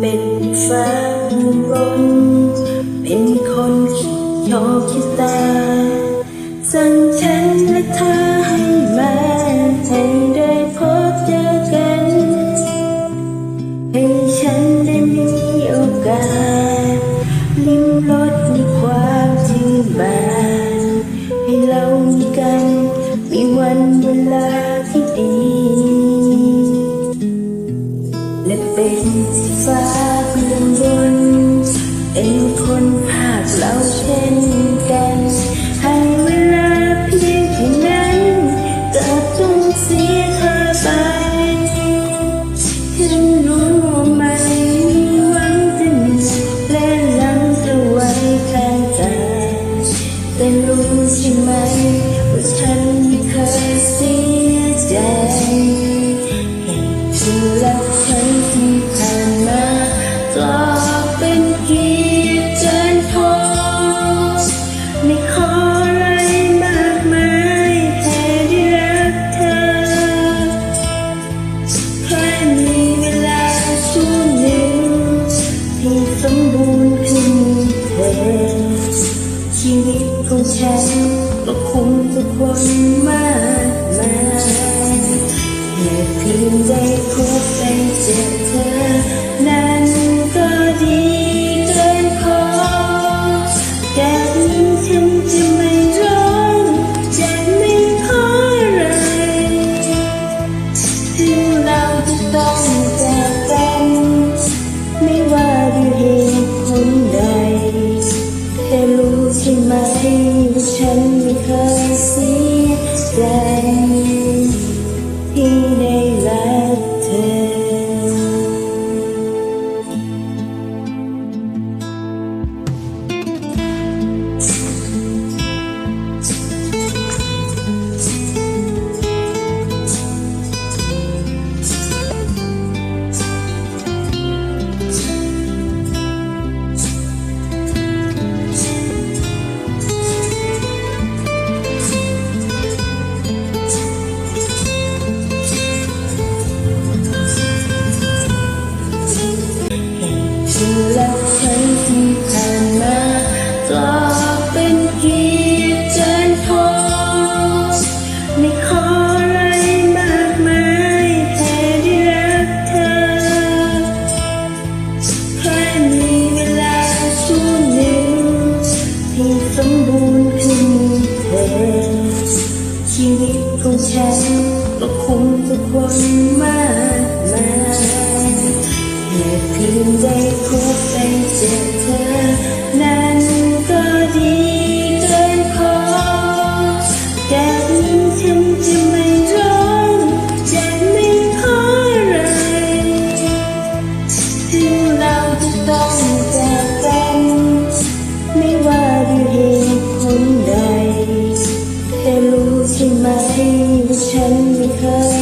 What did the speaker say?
เป็นฟ้าบนเป็นคนคิดชอบคิดตา สั่งฉันและเธอให้มาให้ได้พบเจอกัน ให้ฉันได้มีโอกาส ลิ้มรสในความชื่นบาน ให้เรามีกัน มีวันเวลา ฟ้าเบื้องบนเป็นคนภาคเราเช่นกัน ให้เวลาเพียงแค่นั้นก็ต้องเสียเธอไปฉันรู้ไม่มีหวังจะเหนื่อยและหลังจะไว้ข้างกายแต่รู้ใช่ไหมว่าฉันไม่เคยเสียใจ ตุที่รักฉันที่ผ่านมาก็เป็นเพียงเกินพอไม่ขออะไรมากมายแค่ได้รักเธอแค่มีเวลาช่วงหนึ่งที่สมบูรณ์คือมีเธอชีวิตของฉันก็คงจะคนมากมาย ยงได้พบได้เจอเธอ นั้นก็ดีเกินพอจากนี้ฉันจะไม่ร้องจะไม่ขออะไรถึงเราจะต้อง ที่รักฉันที่ผ่านมา because